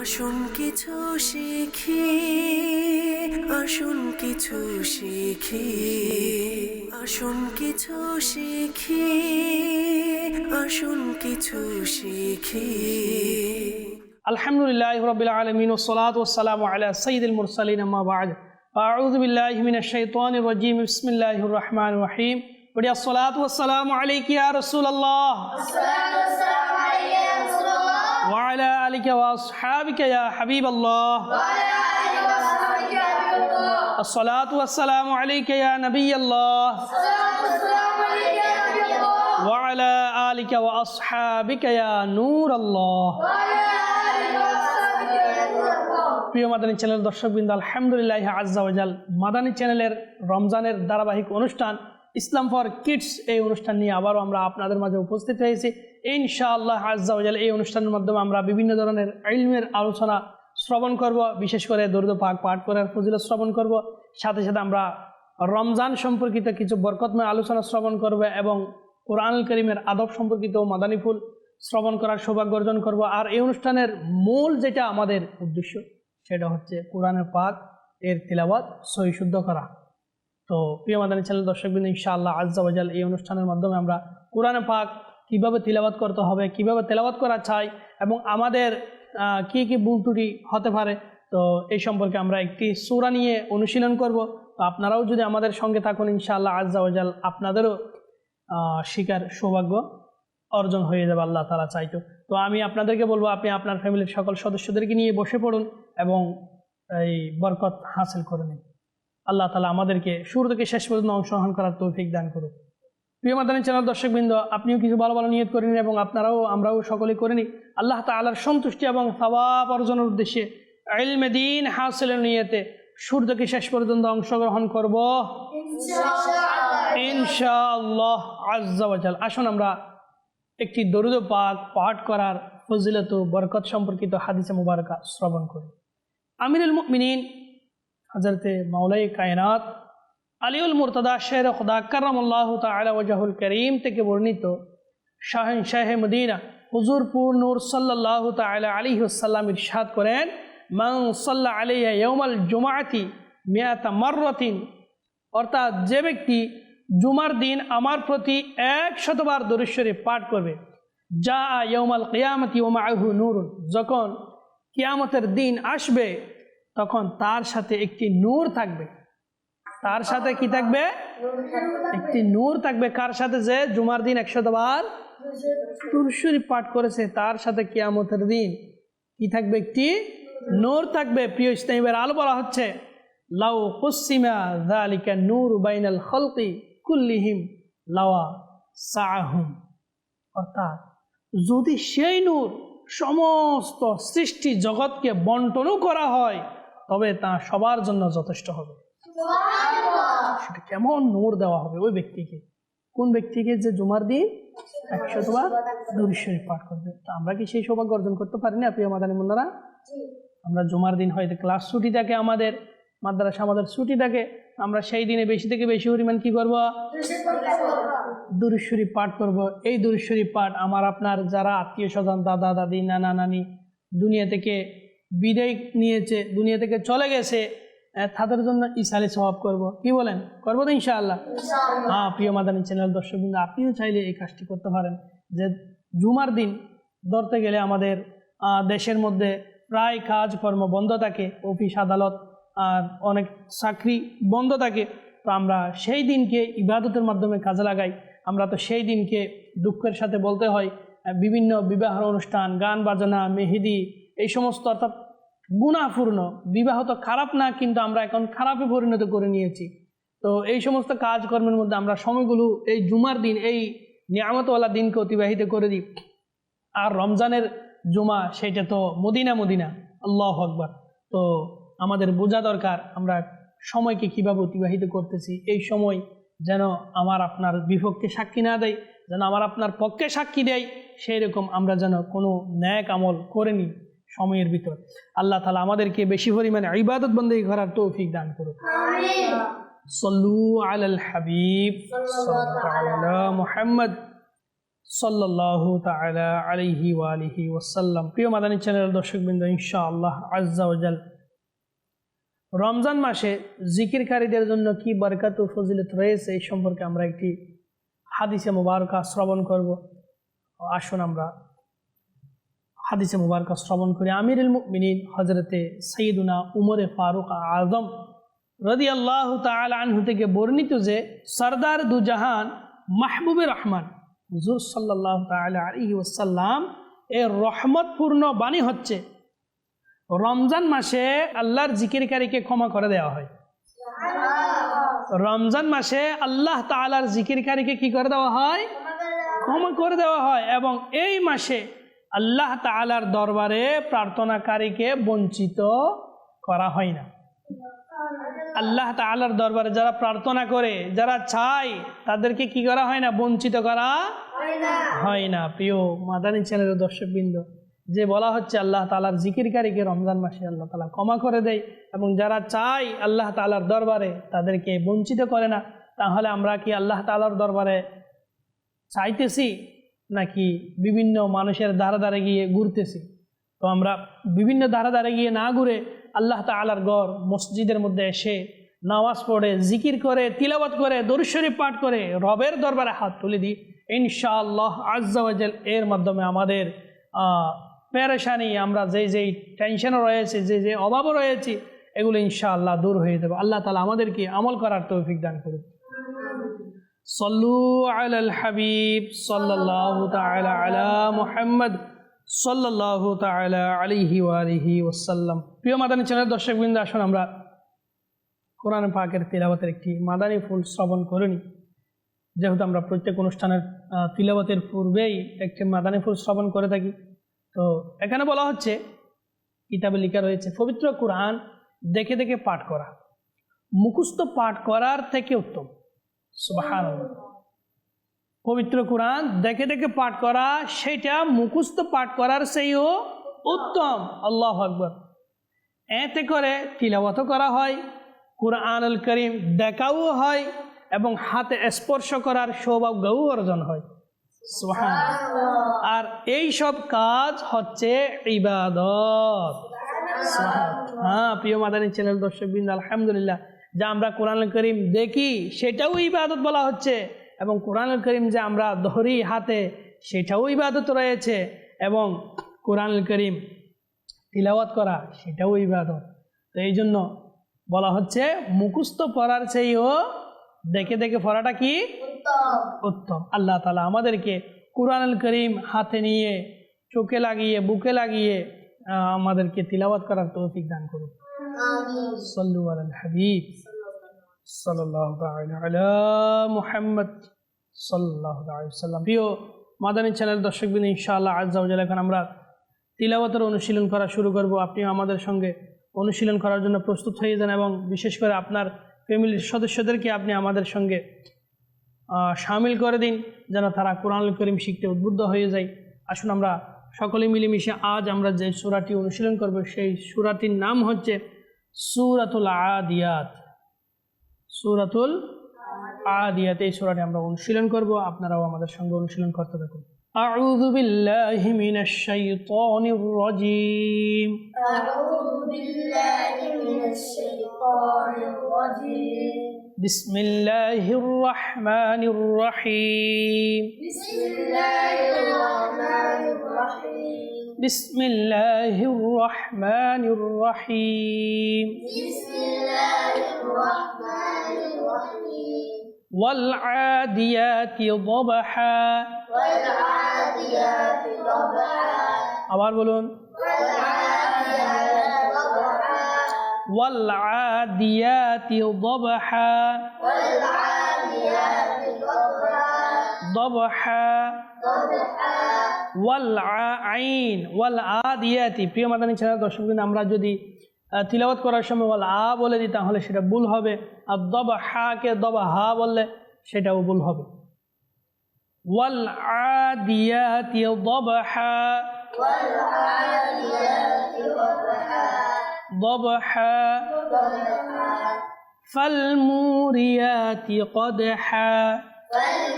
আসুন কিছু শিখি আসুন কিছু শিখি আসুন কিছু শিখি আসুন কিছু শিখি الحمد لله رب العالمين والصلاة والسلام على سيد المرسلين أما بعد أعوذ بالله من الشيطان الرجيم بسم الله الرحمن الرحيم بدي الصلاة والسلام عليك يا رسول الله وعلى آلك وأصحابك يا حبيب الله الصلاة والسلام عليك يا نبي الله وعلى آلك وأصحابك يا نور الله প্রিয় মাদানী চ্যানেল দর্শকবৃন্দ আলহামদুলিল্লাহ আজ্জাওয়াজাল মাদানী চ্যানেলের রমজানের ধারাবাহিক অনুষ্ঠান ইসলাম ফর কিডস এই অনুষ্ঠান নিয়ে আবারও আমরা আপনাদের মাঝে উপস্থিত হয়েছি ইনশাআল্লাহ আজ্জাওয়াজাল এই অনুষ্ঠানের মাধ্যমে আমরা বিভিন্ন ধরনের ইলমের আলোচনা শ্রবণ করব, বিশেষ করে দরিদ্র পাক পাঠ করার ফজিলত শ্রবণ করব। সাথে সাথে আমরা রমজান সম্পর্কিত কিছু বরকতময় আলোচনা শ্রবণ করব এবং কোরআন করিমের আদব সম্পর্কিত মাদানী ফুল শ্রবণ করার সৌভাগ্য অর্জন করব। আর এই অনুষ্ঠানের মূল যেটা আমাদের উদ্দেশ্য, সেটা হচ্ছে কোরআনের পাক এর তিলাবাত সহি শুদ্ধ করা। তো প্রিয় মাদানী চ্যানেল দর্শকবৃন্দ, ইনশাআল্লাহ আজ্জাবাজাল এই অনুষ্ঠানের মাধ্যমে আমরা কোরআনে পাক কীভাবে তিলাবাত করতে হবে, কীভাবে তেলাবাত করা চাই এবং আমাদের কি কি ভুল ত্রুটি হতে পারে, তো এই সম্পর্কে আমরা একটি সূরা নিয়ে অনুশীলন করব। তো আপনারাও যদি আমাদের সঙ্গে থাকুন, ইনশাআল্লাহ আজ্জাবাজাল আপনাদেরও শিকার সৌভাগ্য অর্জন হয়ে যাবে, আল্লাহ তালা চাইতো। তো আমি আপনাদেরকে বলব, আপনি আপনার ফ্যামিলির সকল সদস্যদেরকে নিয়ে বসে পড়ুন এবং এই বরকত হাসিল করে নিন। আল্লাহ তালা আমাদেরকে শুরু থেকে শেষ পর্যন্ত অংশগ্রহণ করার তৌফিক দান করুন প্রিয় মাদানী চ্যানেল দর্শকবৃন্দ আপনিও কিছু ভালো ভালো নিয়ত করে নিন এবং আপনারাও আমরাও সকলে করে নিই। আল্লাহ তালার সন্তুষ্টি এবং সবাব অর্জনের উদ্দেশ্যে ইলমে দিন হাসিলের নিয়তে শুরু থেকে শেষ পর্যন্ত অংশগ্রহণ করব। ইনশাআল্লাহ। আজাল আসুন আমরা একটি দরুদ পাক পাঠ করার ফজিলত বরকত সম্পর্কিত হাদিসে মুবারকা শ্রবণ করি। আমিরুল মুমিনিন হজরতে মাওলাই কায়নাত আলিউল মুরতদা শের খুদা কারামুল্লাহ তালা ওজাহুল করিম থেকে বর্ণিত শাহিন শাহ মদিনা হুজুরপুর নূর সাল্লাহ তালা আলী সাল্লাম ইরশাদ করেন মাং সাল্লাহ আলিয়া ইয়মাল জুমাতি মিয়াতা মাররতিন অর্থাৎ যে ব্যক্তি জুমার দিন আমার প্রতি এক শতবার দরুশ্বরী পাঠ করবে যা ইয়মাল কিয়ামতি ওমা আহু নুরুন যখন কিয়ামতের দিন আসবে, তখন তার সাথে একটি নূর থাকবে। তার সাথে কি থাকবে? একটি নূর থাকবে। কার সাথে যে? জুমার দিন একশতবার তুরশরী পাঠ করেছে, তার সাথে কিয়ামতের দিন। কি থাকবে একটি? নূর থাকবে। প্রিয় ইসলামের আলো বলা হচ্ছে, লাউ কুসিমা যালিকা নূর বাইনাল খলকি কুল্লিহিম লাওয়া সাহুম অর্থাৎ, যদি সেই নূর সমস্ত সৃষ্টি জগৎকে বন্টনও করা হয়, তবে তা সবার জন্য যথেষ্ট হবে। সেটা কেমন নূর দেওয়া হবে ওই ব্যক্তিকে? কোন ব্যক্তিকে যে জুমার দিন একশতবার দুরুশ্বরী পাঠ করবে? তো আমরা কি সেই সৌভাগ্য অর্জন করতে পারি না প্রিয় মাদানী মুন্নারা আমরা জুমার দিন হয়তো ক্লাস ছুটি থাকে আমাদের, মাদ্রাসা আমাদের ছুটি থাকে আমরা সেই দিনে বেশি থেকে বেশি পরিমাণ কি করব? দুরুশ্বরী পাঠ করব। এই দুরুশ্বরী পাঠ আমার আপনার যারা আত্মীয় স্বজন, দাদা, দাদি, নানা, নানি, দুনিয়া থেকে বিদায় নিয়েছে, দুনিয়া থেকে চলে গেছে তাদের জন্য ইসালে স্বভাব করব। কি বলেন? করব তো ইনশাআল্লাহ। হ্যাঁ প্রিয় মাদানী চ্যানেল দর্শক কিন্তু আপনিও চাইলে এই কাজটি করতে পারেন। যে জুমার দিন ধরতে গেলে আমাদের দেশের মধ্যে প্রায় কাজকর্ম বন্ধ থাকে অফিস আদালত আর অনেক চাকরি বন্ধ থাকে। তো আমরা সেই দিনকে ইবাদতের মাধ্যমে কাজে লাগাই। আমরা তো সেই দিনকে দুঃখের সাথে বলতে হয় বিভিন্ন বিবাহ অনুষ্ঠান গান বাজনা মেহেদি এই সমস্ত অর্থাৎ গুণাপূর্ণ, বিবাহ তো খারাপ না, কিন্তু আমরা এখন খারাপে পরিণত করে নিয়েছি। তো এই সমস্ত কাজকর্মের মধ্যে আমরা সময়গুলো, এই জুমার দিন, এই নিয়ামতওয়ালা দিনকে অতিবাহিত করে দিই। আর রমজানের জুমা, সেটা তো মদিনা মদিনা। আল্লাহ আকবার। তো আমাদের বোঝা দরকার আমরা সময়কে কীভাবে অতিবাহিত করতেছি, এই সময় যেন আমার আপনার বিপক্ষে সাক্ষী না দেয়, যেন আমার আপনার পক্ষে সাক্ষী দেয় সেই রকম আমরা যেন কোনো ন্যাক আমল করে নিই। সময়ের ভিতর। আল্লাহ তালা আমাদেরকে বেশি পরিমাণে ইবাদত বন্দী করার তৌফিক দান করুক। সল্লু আলাল হাবিব সাল্লাল্লাহু আলা মুহাম্মদ সাল্লাহ তালা আলিহি ওয়ালিহি ওসাল্লাম প্রিয় মাদানী চ্যানেল দর্শকবৃন্দ ইনশা আল্লাহ আজ্জাওজাল রমজান মাসে জিকিরকারীদের জন্য কি বরকাত ও ফজিলত রয়েছে এই সম্পর্কে আমরা একটি হাদিসে মুবারকা শ্রবণ করব। আসুন আমরা হাদিসে মুবারকা শ্রবণ করে। আমিরুল মুমিনিন হজরতে সঈদুনা উমরে ফারুক আজম রদি আল্লাহ আনহু থেকে বর্ণিত যে, সরদার দুজাহান মাহবুবে রহমান, হুজুর সাল্লাহ তাল ওসাল্লাম এর রহমতপূর্ণ বাণী হচ্ছে, রমজান মাসে আল্লাহর জিকিরকারীকে ক্ষমা করে দেওয়া হয়। রমজান মাসে আল্লাহ তালার জিকিরকারীকে কি করে দেওয়া হয়? ক্ষমা করে দেওয়া হয় এবং এই মাসে আল্লাহ তালার দরবারে প্রার্থনাকারীকে বঞ্চিত করা হয় না। আল্লাহ তালার দরবারে যারা প্রার্থনা করে যারা চায় তাদেরকে কি করা হয় না? বঞ্চিত করা হয় না। প্রিয় মাদানী চ্যানেলের দর্শকবৃন্দ যে বলা হচ্ছে আল্লাহ তালার জিকিরকারীকে রমজান মাসে আল্লাহ তালা ক্ষমা করে দেয় এবং যারা চায় আল্লাহ তালার দরবারে তাদেরকে বঞ্চিত করে না তাহলে আমরা কি আল্লাহ তালার দরবারে চাইতেছি? নাকি বিভিন্ন মানুষের দ্বারা দ্বারে গিয়ে ঘুরতেছি? তো আমরা বিভিন্ন দ্বারা দ্বারা গিয়ে না ঘুরে আল্লাহ তালার গড় মসজিদের মধ্যে এসে নামাজ পড়ে, জিকির করে তিলাবাত করে দরুশ্বরী পাঠ করে রবের দরবারে হাত তুলে দিই। ইনশাআল্লাহ আজ্জাওয়াজেল এর মাধ্যমে আমাদের প্যারেশানি আমরা যেই যেই টেনশনও রয়েছে যে যে অভাবও রয়েছে, এগুলো ইনশাআল্লাহ দূর হয়ে যাবে। আল্লাহ তালা আমাদেরকে আমল করার তৌফিক দান করুন সল্লু আল হাবিব সাল্লাহ তালা আলা মুহাম্মদ সাল্লাহ তালা আলিহি আলিহি ওসাল্লাম প্রিয় মাদানী চ্যানেল, দর্শকবৃন্দ, আসুন আমরা কোরআন পাকের তিলাবতের একটি মাদানী ফুল শ্রবণ করিনি যেহেতু আমরা প্রত্যেক অনুষ্ঠানের তিলাবতের পূর্বেই একটি মাদানী ফুল শ্রবণ করে থাকি, তো এখানে বলা হচ্ছে, কিতাবে লেখা রয়েছে, পবিত্র কোরআন দেখে দেখে পাঠ করা। মুখস্থ পাঠ করার থেকে উত্তম। পবিত্র কোরআন, দেখে দেখে পাঠ করা, সেটা মুখস্থ পাঠ করার সেইও উত্তম। আল্লাহ আকবর। এতে করে তিলাবত করা হয় কোরআন আল করিম দেখাও হয় এবং হাতে স্পর্শ করার সৌভাগ্যও অর্জন হয়। আর এই সব কাজ হচ্ছে ইবাদত। হ্যাঁ প্রিয় মাদানী চ্যানেল দর্শকবৃন্দ, আলহামদুলিল্লাহ। যা আমরা কোরআন করিম দেখি সেটাও ইবাদত বলা হচ্ছে। এবং কোরআন করিম যে আমরা ধরি হাতে সেটাও ইবাদত রয়েছে। এবং কোরআন করিম তিলাওয়াত করা সেটাও ইবাদত। তো এই জন্য বলা হচ্ছে মুখস্থ পড়ার সেই ও দেখে দেখে পড়াটা কি? উত্তম। আল্লাহ তালা আমাদেরকে কোরআন করিম হাতে নিয়ে চোখে লাগিয়ে বুকে লাগিয়ে আমাদেরকে তিলাওয়াত করার তৌফিক দান করুন। সল্লু আল হাবিব। সাল্লাহ আলা মুহাম্মদ সাল্লাহ সাল্লাম প্রিয় মাদানী চ্যানেল দর্শকবিন ইনশাআল্লাহ আজ্জাউজাল এখন আমরা তিলাওয়াতের অনুশীলন করা শুরু করব। আপনি আমাদের সঙ্গে অনুশীলন করার জন্য প্রস্তুত হয়ে যান এবং বিশেষ করে আপনার ফ্যামিলির সদস্যদেরকে আপনি আমাদের সঙ্গে সামিল করে দিন, যেন তারা কোরআন করিম শিখতে উদ্বুদ্ধ হয়ে যায়। আসুন আমরা সকলে মিলেমিশে আজ আমরা যে সুরাটি অনুশীলন করব, সেই সুরাটির নাম হচ্ছে সুরাতুল আদিয়াত সুরাতুল আদিয়াত এই সুরাটি আমরা অনুশীলন করব আপনারাও আমাদের সঙ্গে অনুশীলন করতে থাকুন أعوذ بالله من الشيطان الرجيم أعوذ بالله من الشيطان الرجيم بسم الله الرحمن الرحيم بسم الله الرحمن الرحيم بسم الله الرحمن الرحيم بسم الله الرحمن الرحيم والعاديات ضبحا والعاديات ضبحا আবার বলুন والعاديات ضبحا والعاديات ضبحا والعاديات ضبحا ضبحا ضبحا والعين والعاديات প্রিয় মাদানী চ্যানেল দর্শক আমরা যদি আহ, তিলাওয়াত করার সময় ওয়াল আ বলে দিই তাহলে সেটা ভুল হবে আর দবা হাকে দবা হা বললে সেটাও ভুল হবে ওয়াল আদিয়াতি দবহা والعاديات ضبحا ضبحا ضبحا فالموريات قدحا فالموريات قدحا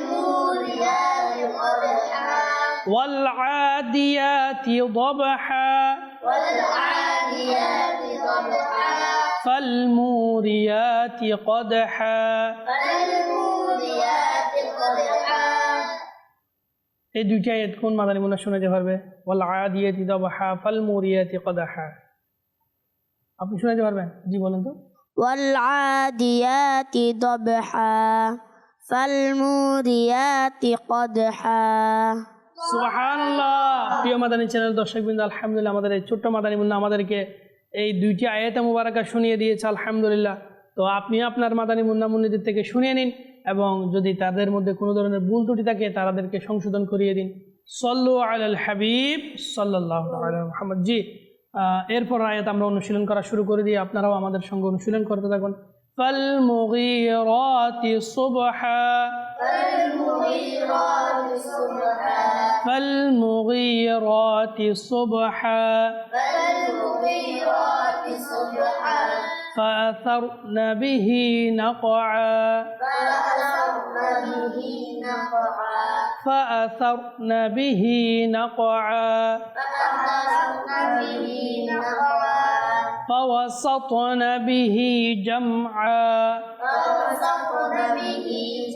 والعاديات ضبحا والعاديات ضبحا فالموريات قدحا فالموريات قدحا এই দুইটা আয়াত কোন মাদানী মুন্না শোনাতে পারবে ওয়াল আদিয়াতি দাবাহা ফাল মুরিয়াতি কদাহা আপনি শোনাতে পারবেন জি বলেন তো والعاديات ضبحا فالموريات قدحا সুবহানাল্লাহ প্রিয় মাদানী চ্যানেল দর্শকবৃন্দ আলহামদুলিল্লাহ আমাদের এই ছোট্ট মাদানী মুন্না আমাদেরকে এই দুইটি আয়াতে মুবারাকা শুনিয়ে দিয়েছে, আলহামদুলিল্লাহ। তো আপনি আপনার মাদানী মুন্না মুন্নিদের থেকে শুনিয়ে নিন এবং যদি তাদের মধ্যে কোনো ধরনের ভুল ত্রুটি থাকে তাদেরকে সংশোধন করিয়ে দিন। সল্লু আল হাবিব সাল্লাহ মোহাম্মদ। জি এরপর আয়াত আমরা অনুশীলন করা শুরু করে দিই। আপনারাও আমাদের সঙ্গে অনুশীলন করতে থাকুন। فالمغيرات صبحا. فالمغيرات صبحا. فالمغيرات صبحا. فالمغيرات صبحا. فأثرن به نقعا. فأثرن به نقعا. فأثرن به نقعا. فأثرن به نقعا. فوسطن به جمعا. فوسطن به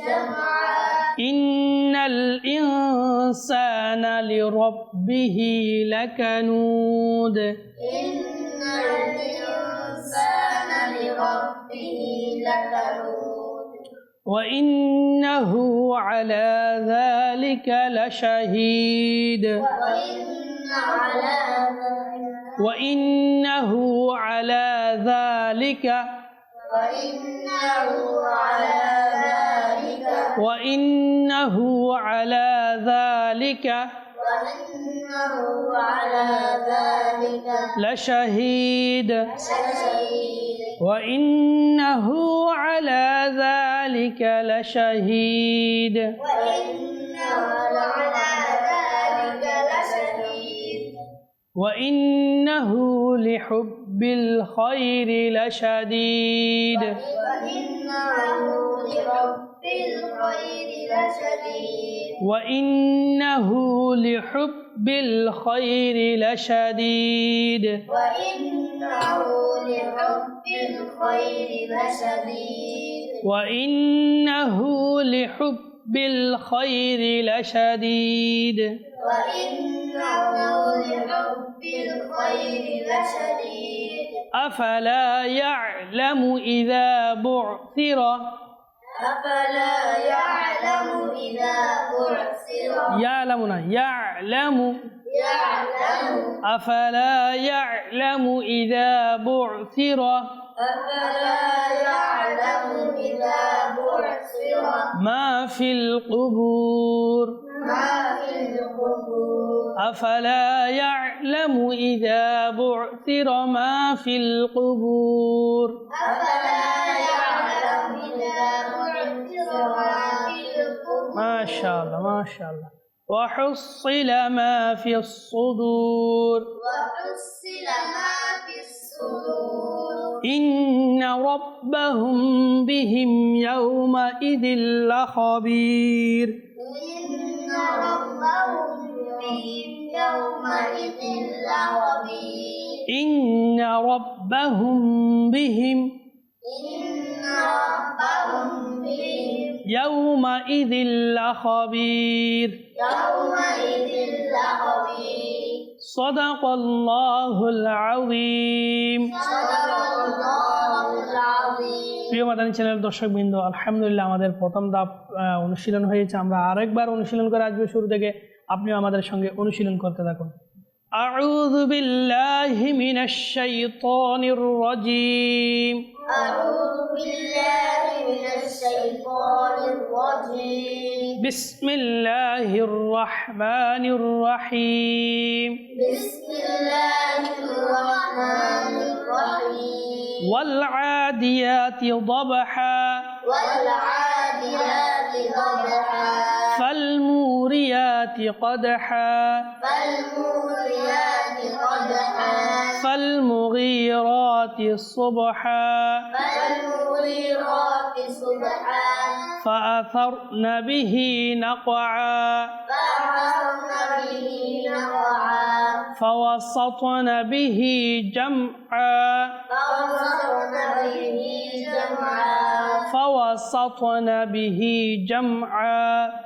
جمعا. إن الإنسان لربه لكنود. إن الإنسان لربه لكنود. وإنه على ذلك لشهيد. وإن على وإنه على ذلك وإنه على ذلك وإنه على ذلك وإنه على ذلك لشهيد وإنه على ذلك لشهيد وإنه على وإنه لحب الخير لشديد وإنه لحب الخير لشديد وإنه لحب الخير لشديد وإنه لحب الخير لشديد وإنه لحب الخير لشديد أفلا يعلم إذا بعثر؟ أفلا يعلم إذا بعثر؟ يعلم يعلم. يعلم. أفلا يعلم إذا بعثر؟ أفلا يعلم إذا بعثر؟ ما في القبور؟ أفلا يعلم إذا بعثر ما في القبور؟ أفلا يعلم إذا بعثر ما في القبور؟ ما شاء الله ما شاء الله. وحصل ما في الصدور. وحصل ما في الصدور. إن ربهم بهم يومئذ لخبير. إن ربهم بهم يومئذ لخبير إن ربهم بهم إن ربهم بهم يومئذ لخبير يومئذ لخبير صدق الله العظيم صدق الله العظيم প্রিয় মাদানী চ্যানেল দর্শকবৃন্দ আলহামদুলিল্লাহ আমাদের প্রথম ধাপ আহ, অনুশীলন হয়েছে আমরা আরেকবার অনুশীলন করে আসবো শুরু থেকে আপনিও আমাদের সঙ্গে অনুশীলন করতে থাকুন أعوذ بالله من الشيطان الرجيم أعوذ بالله من الشيطان الرجيم بسم الله الرحمن الرحيم بسم الله الرحمن الرحيم والعاديات ضبحا والعاديات ضبحا فالموريات قدحا. فالموريات قدحا. فالمغيرات صبحا. فالمغيرات صبحا. فأثرن به نقعا. فأثرن به نقعا. فوسطن به جمعا. فوسطن به جمعا. فوسطن به جمعا.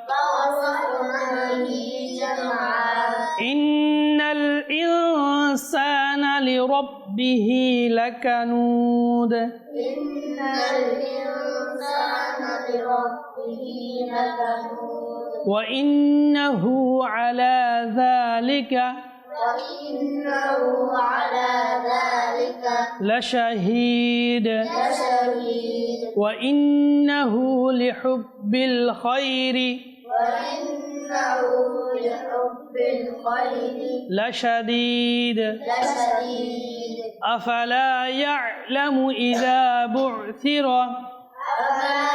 إن الإنسان لربه لكنود. إن الإنسان لربه لكنود. وإنه على ذلك وإنه على ذلك لشهيد. لشهيد. وإنه لحب الخير. وإنه لحب الخير. لشديد لشديد أفلا يعلم إذا بعثر؟ أفلا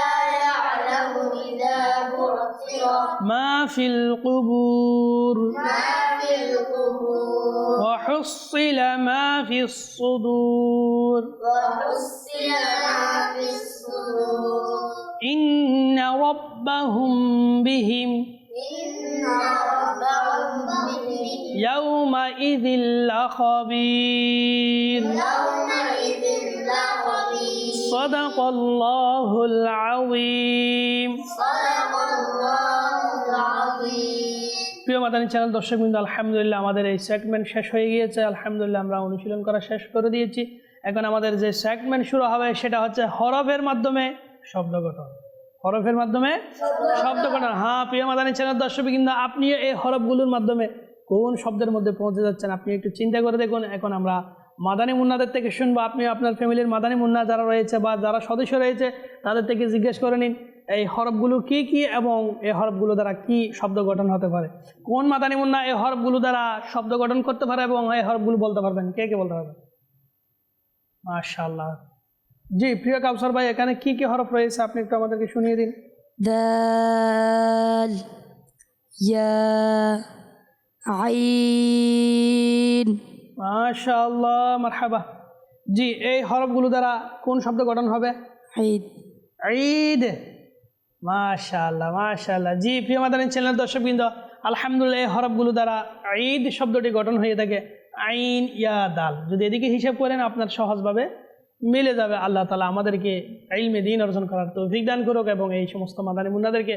يعلم إذا بعثر؟ ما في القبور. ما في القبور. وحصل ما في الصدور. وحصل ما في الصدور. إن ربهم بهم إن ربهم بهم يومئذ لخبير يومئذ لخبير صدق الله العظيم صدق الله العظيم প্রিয় মাদানী চ্যানেল দর্শকবৃন্দ আলহামদুলিল্লাহ আমাদের এই সেগমেন্ট শেষ হয়ে গিয়েছে আলহামদুলিল্লাহ আমরা অনুশীলন করা শেষ করে দিয়েছি এখন আমাদের যে সেগমেন্ট শুরু হবে সেটা হচ্ছে হরফের মাধ্যমে শব্দ গঠন। হরফের মাধ্যমে শব্দ গঠন। হ্যাঁ প্রিয় মাদানী চ্যানেল দর্শকবৃন্দ আপনি এই হরফগুলোর মাধ্যমে কোন শব্দের মধ্যে পৌঁছে যাচ্ছেন? আপনি একটু চিন্তা করে দেখুন, এখন আমরা মাদানী মুন্নাদের থেকে শুনব। আপনি আপনার ফ্যামিলির মাদানী মুন্না যারা রয়েছে বা যারা সদস্য রয়েছে, তাদের থেকে জিজ্ঞেস করে নিন, এই হরফগুলো কি কি এবং এই হরফগুলো দ্বারা কি শব্দ গঠন হতে পারে? কোন মাদানী মুন্না এই হরফগুলো দ্বারা শব্দ গঠন করতে পারে এবং এই হরফগুলো বলতে পারবেন? কে কে বলতে পারবেন? মাশাআল্লাহ। জি প্রিয় কাউসার ভাই এখানে কি কি হরফ রয়েছে? আপনি একটু আমাদেরকে শুনিয়ে দিন। দাল ইয়া আইন। মাশাআল্লাহ মারহাবা। জি এই হরফগুলো দ্বারা কোন শব্দ গঠন হবে? ঈদ। ঈদ। মাশাআল্লাহ মাশাআল্লাহ। জি প্রিয় মাদানী চ্যানেল দর্শকবৃন্দ আলহামদুলিল্লাহ এই হরফগুলো দ্বারা ঈদ শব্দটি গঠন হয়ে থাকে আইন ইয়া দাল। যদি এদিকে হিসাব করেন আপনার সহজভাবে মিলে যাবে আল্লাহ তালা আমাদেরকে ইলমে দিন অর্জন করার তৌফিক দান করুক এবং এই সমস্ত মাদানী মুন্নাদেরকে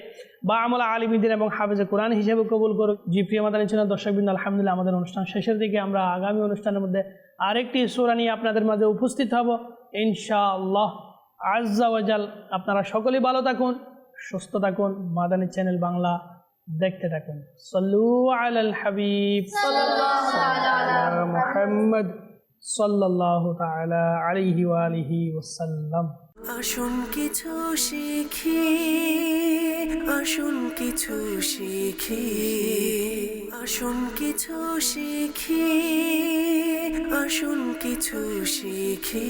বা আমলা আলিমিদ্দিন এবং হাফেজে কোরআন হিসেবে কবুল করুক। জি প্রিয় মাদানী চ্যানেল দর্শকবৃন্দ আলহামদুলিল্লাহ আমাদের অনুষ্ঠান শেষের দিকে আমরা আগামী অনুষ্ঠানের মধ্যে আরেকটি সুরা নিয়ে আপনাদের মাঝে উপস্থিত হব। ইনশাআল্লাহ আজাল আপনারা সকলেই ভালো থাকুন সুস্থ থাকুন মাদানী চ্যানেল বাংলা দেখতে থাকুন। সল্লু আল হাবিব মোহাম্মদ। সাল্লাল্লাহু তাআলা আলাইহি ওয়া আলিহি ওয়াসাল্লাম। আসুন কিছু শিখি, আসুন কিছু শিখি, আসুন কিছু শিখি, আসুন কিছু শিখি।